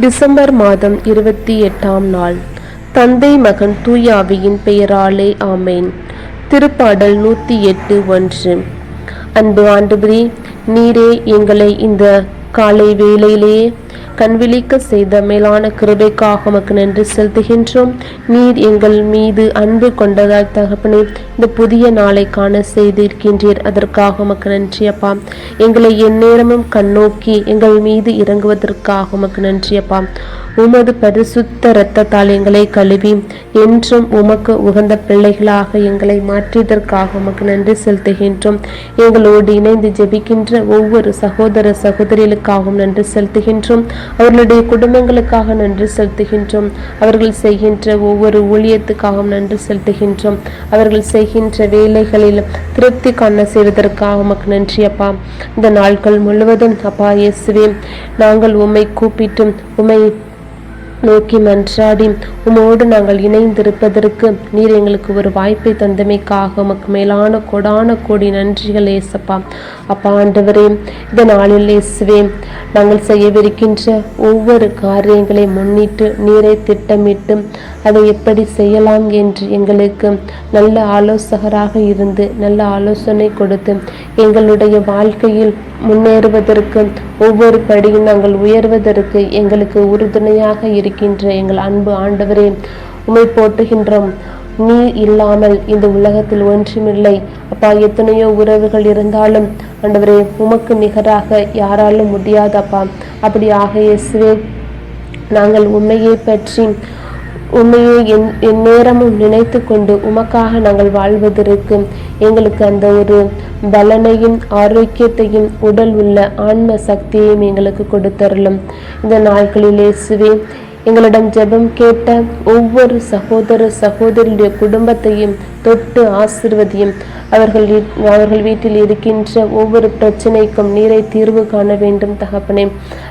December மாதம் இருபத்தி எட்டாம் நாள். தந்தை மகன் தூயாவியின் பெயராலே ஆமேன். திருப்பாடல் நூற்றி எட்டு ஒன்று. அன்பு ஆண்டுபிரி நீரே எங்களை இந்த காலை வேளையிலேயே கண்விழிக்க செய்த மேலான கிருபைக்காக உமக்கு நன்றி செலுத்துகின்றோம். நீர் எங்கள் மீது அன்பு கொண்டதால் தகப்பனே இந்த புதிய நாளை காண செய்திருக்கின்றீர். அதற்காக உமக்கு நன்றி அப்பா. எங்களை எந்நேரமும் கண்ணோக்கி எங்கள் மீது இறங்குவதற்காக உமக்கு நன்றி அப்பா. உமது பரிசுத்த இரத்தத்தால் எங்களை கழுவி என்றும் உமக்கு உகந்த பிள்ளைகளாக எங்களை மாற்றியதற்காக உமக்கு நன்றி செலுத்துகின்றோம். எங்களோடு இணைந்து ஜெபிக்கின்ற ஒவ்வொரு சகோதர சகோதரிகளுக்காகவும் நன்றி செலுத்துகின்றோம். அவர்களுடைய குடும்பங்களுக்காக நன்றி செலுத்துகின்றோம். அவர்கள் செய்கின்ற ஒவ்வொரு ஊழியத்துக்காகவும் நன்றி செலுத்துகின்றோம். அவர்கள் செய்கின்ற வேலைகளில் திருப்தி காண செய்வதற்காக உமக்கு நன்றி அப்பா. இந்த நாட்கள் முழுவதும் அப்பா இயேசுவே நாங்கள் உம்மை கூப்பிட்டும் உம்மை நோக்கி மன்றாடி உமோடு நாங்கள் இணைந்திருப்பதற்கு நீர் எங்களுக்கு ஒரு வாய்ப்பை தந்தமைக்காக உமக்கு மேலான கொடான கோடி நன்றிகள் ஏசப்பா. அப்பா ஆண்டவரே இந்த நாளில் இயேசுவே நாங்கள் செய்யவிருக்கின்ற ஒவ்வொரு காரியங்களை முன்னிட்டு நீரை திட்டமிட்டு அதை எப்படி செய்யலாம் என்று எங்களுக்கு நல்ல ஆலோசகராக இருந்து நல்ல ஆலோசனை கொடுத்து எங்களுடைய வாழ்க்கையில் முன்னேறுவதற்கு ஒவ்வொரு படியும் நாங்கள் உயர்வதற்கு எங்களுக்கு உறுதுணையாக இருக்கின்ற எங்கள் அன்பு ஆண்டவரே உமை போற்றுகின்றோம். நீ இல்லாமல் இந்த உலகத்தில் ஒன்றுமில்லை. அப்பா எத்தனையோ உறவுகள் இருந்தாலும் ஆண்டவரே உமக்கு நிகராக யாராலும் முடியாதப்பா. அப்படியாக இயேசுவே நாங்கள் உண்மையை பற்றி உண்மையை என் எந்நேரமும் நினைத்து கொண்டு உமக்காக நாங்கள் வாழ்வதற்கு எங்களுக்கு அந்த ஒரு பலனையும் ஆரோக்கியத்தையும் உடல் உள்ள ஆன்ம சக்தியையும் எங்களுக்கு கொடுத்தரலும் இந்த நாட்களில் இயேசுவே எங்களிடம் ஜெபம் கேட்ட ஒவ்வொரு சகோதர சகோதரியுடைய குடும்பத்தையும் தொட்டு ஆசிர்வதியும். அவர்கள் அவர்கள் வீட்டில் இருக்கின்ற ஒவ்வொரு பிரச்சனைக்கும் நீரை தீர்வு காண வேண்டும் தகப்பனே.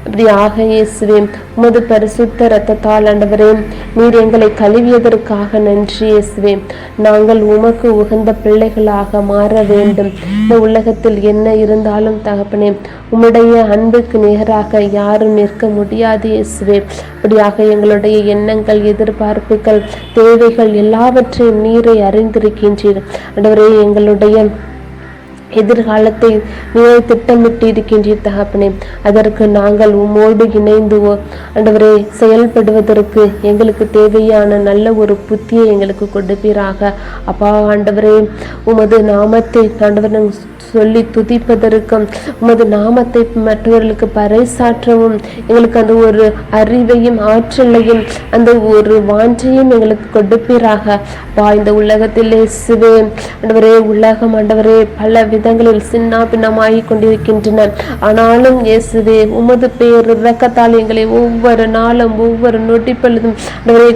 அப்படி ஆக இயேசுவே உமது பரிசுத்த ரத்தத்தால் ஆண்டவரே நீர் எங்களை கழுவியதற்காக நன்றி இயேசுவே. நாங்கள் உமக்கு உகந்த பிள்ளைகளாக மாற வேண்டும். இந்த உலகத்தில் என்ன இருந்தாலும் தகப்பனே உம்முடைய அன்புக்கு நிகராக யாரும் நிற்க முடியாது இயேசுவே. அப்படியாக எங்களுடைய எண்ணங்கள் எதிர்பார்ப்புகள் தேவைகள் எல்லாவற்றையும் நீரை அறிந்திருக்கின்றீர். ஆண்டவரே எங்களுடைய எதிர்காலத்தை நீரை திட்டமிட்டு இருக்கின்றீர் தகப்பனே அதற்கு நாங்கள் உம்மோடு இணைந்து அன்றவரே ஆண்டவரே செயல்படுவதற்கு எங்களுக்கு தேவையான நல்ல ஒரு புத்தியை எங்களுக்கு கொடுப்பீராக. அப்பா ஆண்டவரே உமது நாமத்தை ஆண்டவர் சொல்லி துதிப்பதற்கும் உமது நாமத்தை மற்றவர்களுக்கு பறைசாற்றவும் எங்களுக்கு அந்த ஒரு அறிவையும் ஆற்றலையும் அந்த ஒரு வாஞ்சையும் எங்களுக்கு கொடுப்பீராக. வா இந்த உலகத்திலே சிவே ஆண்டவரே உலகம் ஆண்டவரே பல விதங்களில் சின்ன பின்னமாகி கொண்டிருக்கின்றன ஆனாலும் இயேசுவே உமது பேர் இரக்கத்தால் எங்களை ஒவ்வொரு நாளும் ஒவ்வொரு நொடி பொழுதும்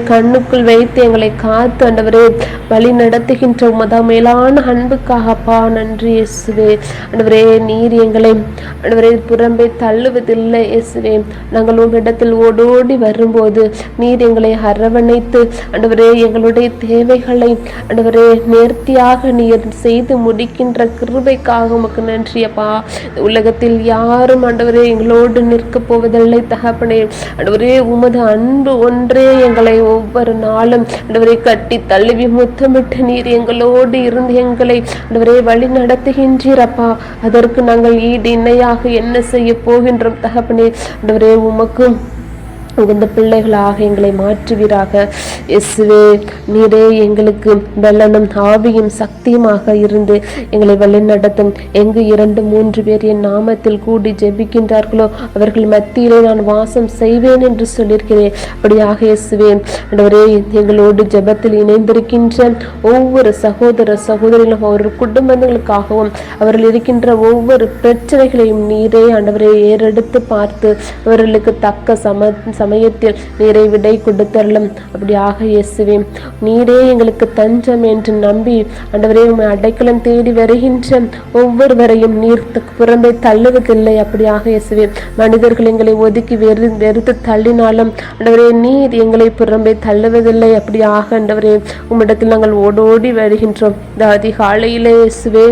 கண்ணுக்குள் வைத்து எங்களை காத்து அண்டவரே வழி நடத்துகின்ற உமதா மேலான அன்புக்காகப்பா நன்றி இயேசுவே. ஆண்டவரே நீர் எங்களை ஆண்டவரே புறம்பே தள்ளுவதில்லை இயேசுவே. நாங்கள் உங்களிடத்தில் ஓடோடி வரும்போது நீர் எங்களை அரவணைத்து ஆண்டவரே எங்களுடைய தேவைகளை ஆண்டவரே நேர்த்தியாக நீர் செய்து முடிக்கின்ற கிருபைக்காக உமக்கு நன்றி அப்பா. உலகத்தில் யாரும் ஆண்டவரே எங்களோடு நிற்க போவதில்லை தகப்பனே. ஆண்டவரே உமது அன்பு ஒன்றே எங்களை ஒவ்வொரு நாளும் ஆண்டவரை கட்டி தழுவி முத்தமிட்டு நீர் எங்களோடு இருந்து எங்களை ஆண்டவரே வழி நடத்துகின்றீரப்பா அதற்கு நாங்கள் ஈடு இணையாக என்ன செய்ய போகின்றோம் தகப்பனே. ஆண்டவரே உமக்கும் உகந்த பிள்ளைகளாக எங்களை மாற்றுவீராக. இயேசுவே நீரே எங்களுக்கு பலனும் ஆவியும் சக்தியுமாக இருந்து எங்களை வழிநடத்தும். எங்கு இரண்டு மூன்று பேர் என் நாமத்தில் கூடி ஜெபிக்கின்றார்களோ அவர்கள் மத்தியிலே நான் வாசம் செய்வேன் என்று சொல்லியிருக்கிறேன். அப்படியாக இயேசுவே அடவரே எங்களோடு ஜெபத்தில் இணைந்திருக்கின்ற ஒவ்வொரு சகோதர சகோதரிகளும் அவர்கள் குடும்பங்களுக்காகவும் அவர்கள் இருக்கின்ற ஒவ்வொரு பிரச்சனைகளையும் நீரே ஆண்டவரை ஏறெடுத்து பார்த்து அவர்களுக்கு தக்க சம சமயத்தில் நீரை விடை கொடுத்தரலும் அப்படியாக இயேசுவே நீரே எங்களுக்கு தஞ்சம் என்று நம்பி ஆண்டவரே உண்மை அடைக்கலம் தேடி வருகின்ற ஒவ்வொருவரையும் நீர் புறம்பை புறம்பே தள்ளுவதில்லை. அப்படியாக இயேசுவே மனிதர்கள் எங்களை ஒதுக்கி வெறு வெறுத்து தள்ளினாலும் ஆண்டவரே நீர் எங்களை புறம்பே தள்ளுவதில்லை. அப்படியாக ஆண்டவரே உம்மிடத்தில் நாங்கள் ஓடோடி வருகின்றோம். இந்த அதிகாலையிலே இயேசுவே.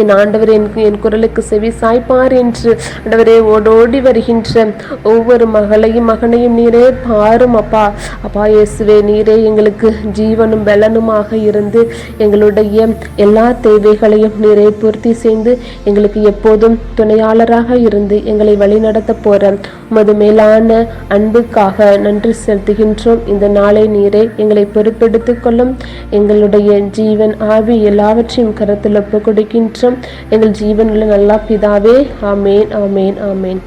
என் ஆண்டவர் என் என் குரலுக்கு செவி சாய்ப்பார் என்று ஆண்டவரே ஓடோடி வருகின்ற ஒவ்வொரு மகளையும் மகனையும் நீரே பாரும் அப்பா. அப்பா இயேசுவே நீரே எங்களுக்கு ஜீவனும் பலனுமாக இருந்து எங்களுடைய எல்லா தேவைகளையும் நீரே பூர்த்தி செய்து எங்களுக்கு எப்போதும் துணையாளராக இருந்து எங்களை வழிநடத்த போற உமது மேலான அன்புக்காக நன்றி செலுத்துகின்றோம். இந்த நாளை நீரே எங்களை பொறுப்பெடுத்துக் கொள்ளும். எங்களுடைய ஜீவன் ஆவி எல்லாவற்றையும் கருத்தில் ஒப்பு கொடுக்கின்றோம் எங்கள் ஜீவனுள்ள நல்லா பிதாவே ஆமேன் ஆமேன் ஆமேன்